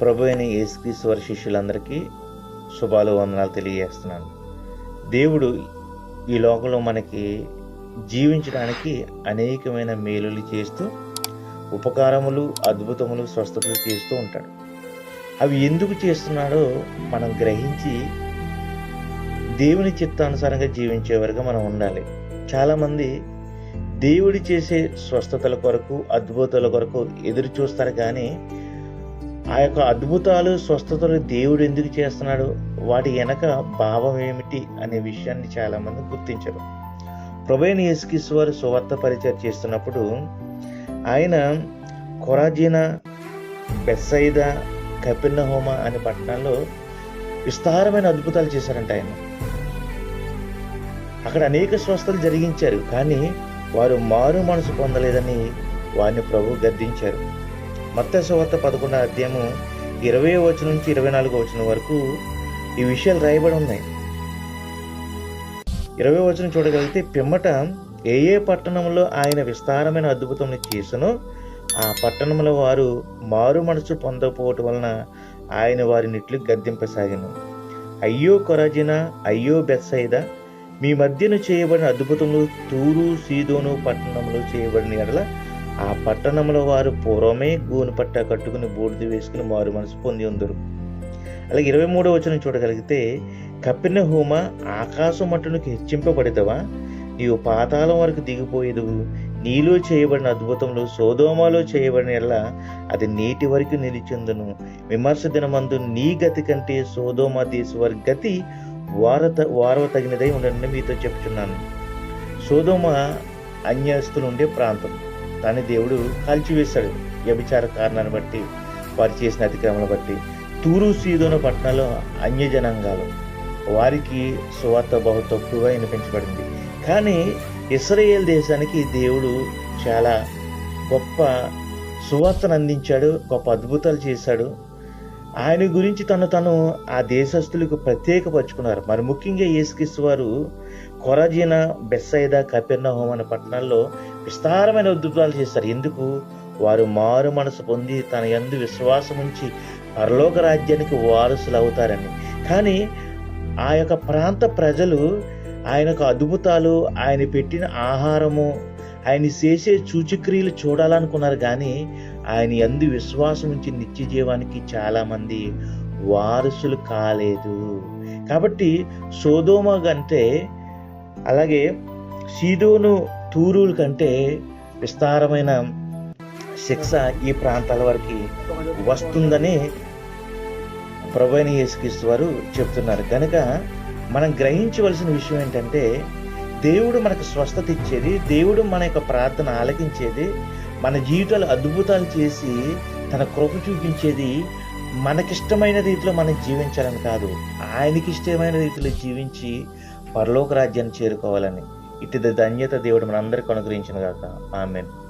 ప్రభు అయిన యేసుక్రీశ్వర శిష్యులందరికీ శుభాలు వందనాలు తెలియజేస్తున్నాను. దేవుడు ఈ లోకంలో మనకి జీవించడానికి అనేకమైన మేలులు చేస్తూ ఉపకారములు అద్భుతములు స్వస్థతలు చేస్తూ ఉంటాడు. అవి ఎందుకు చేస్తున్నాడో మనం గ్రహించి దేవుని చిత్తానుసారంగా జీవించే వరకు మనం ఉండాలి. చాలామంది దేవుడి చేసే స్వస్థతల కొరకు అద్భుతాల కొరకు ఎదురు చూస్తారు కానీ ఆ యొక్క అద్భుతాలు స్వస్థతలు దేవుడు ఎందుకు చేస్తున్నాడు? వాటి వెనక భావం ఏమిటి అనే విషయాన్ని చాలామంది గుర్తించరు. ప్రభైన యేసుకిశ్వర్ సువార్త పరిచయం చేస్తున్నప్పుడు ఆయన కొరాజీన బెస్సైద కపిర్నహోమ అనే పట్టణాల్లో విస్తారమైన అద్భుతాలు చేశారంట ఆయన. అక్కడ అనేక స్వస్థలు జరిగించారు కానీ వారు మారు మనసు పొందలేదని వారిని ప్రభు గద్దించారు. మత్త సువార్త పదకొండో అధ్యాయము ఇరవై వచనం నుంచి ఇరవై నాలుగో వచనం వరకు ఈ విషయాలు రాయబడి ఉన్నాయి. ఇరవై వచనం చూడగలిగితే పిమ్మట ఏ ఏ పట్టణంలో ఆయన విస్తారమైన అద్భుతములు చేసనో ఆ పట్టణంలో వారు మారు మనసు పొందకపోవటం వలన ఆయన వారి ఇట్లు గద్దింపసాగాను. అయ్యో కొరాజిన అయ్యో బెస్సైద మీ మధ్యను చేయబడిన అద్భుతములు తూరు సీదోను పట్టణంలో చేయబడిన ఎడల ఆ పట్టణంలో వారు పూర్వమే గూను పట్ట కట్టుకుని బూడిద వేసుకుని మారు మనసు పొంది ఉందరు. అలాగే ఇరవై మూడో వచనం చూడగలిగితే కప్పిన హోమ ఆకాశం మట్టునికి హెచ్చింపబడిదవా? నీవు పాతాళం వరకు దిగిపోయేదువు నీలో చేయబడిన అద్భుతములు సోదోమాలో చేయబడిన ఎడల అది నీటి వరకు నిలిచిందును. విమర్శ దినమందు నీ గతి కంటే సోదోమా దేశ వారి గతి వారత వారవ తగినదై ఉండని మీతో చెప్తున్నాను సోదోమ అన్యాస్తులు ఉండే ప్రాంతం. కానీ దేవుడు కాల్చివేశాడు. వ్యభిచార కారణాన్ని బట్టి వారు చేసిన అతిక్రమణ బట్టి. తూరు సీదోన పట్టణంలో అన్యజనాంగాలు. వారికి సువార్త బహు తక్కువగా వినిపించబడింది. కానీ ఇస్రాయేల్ దేశానికి దేవుడు చాలా గొప్ప సువార్తను అందించాడు గొప్ప అద్భుతాలు చేశాడు. ఆయన గురించి తను తను ఆ దేశస్తులకు ప్రత్యేకపరుచుకున్నారు. మరి ముఖ్యంగా యేసుక్రీస్తు వారు కొరాజీన బెస్సైదా కపెర్నహోం అనే పట్టణాల్లో విస్తారమైన అద్భుతాలు చేశారు. ఎందుకు? వారు మారు మనసు పొంది తన యందు విశ్వాసం ఉంచి పరలోక రాజ్యానికి వారసులు అవుతారని. కానీ ఆ యొక్క ప్రాంత ప్రజలు ఆయనకు అద్భుతాలు ఆయన పెట్టిన ఆహారము ఆయన చేసే సూచక్రియలు చూడాలనుకున్నారు. కానీ ఆయన ఎందు విశ్వాసం ఉంచి నిత్య జీవానికి చాలామంది వారసులు కాలేదు. కాబట్టి సోదోమ అంటే అలాగే సీదోను తూరుల కంటే విస్తారమైన శిక్ష ఈ ప్రాంతాల వరకు వస్తుందని ప్రభైన యేసుక్రీస్తు వారు చెప్తున్నారు. కనుక మనం గ్రహించవలసిన విషయం ఏంటంటే దేవుడు మనకు స్వస్థత ఇచ్చేది దేవుడు మన యొక్క ప్రార్థన ఆలకించేది మన జీవితాలు అద్భుతాలు చేసి తన కృప చూపించేది మనకిష్టమైన రీతిలో మనం జీవించాలని కాదు. ఆయనకి ఇష్టమైన రీతిలో జీవించి పరలోక రాజ్యాన్ని చేరుకోవాలని ఇటు ధన్యత దేవుడు మనందరికీ అనుగ్రహించిన గాక. ఆమెను.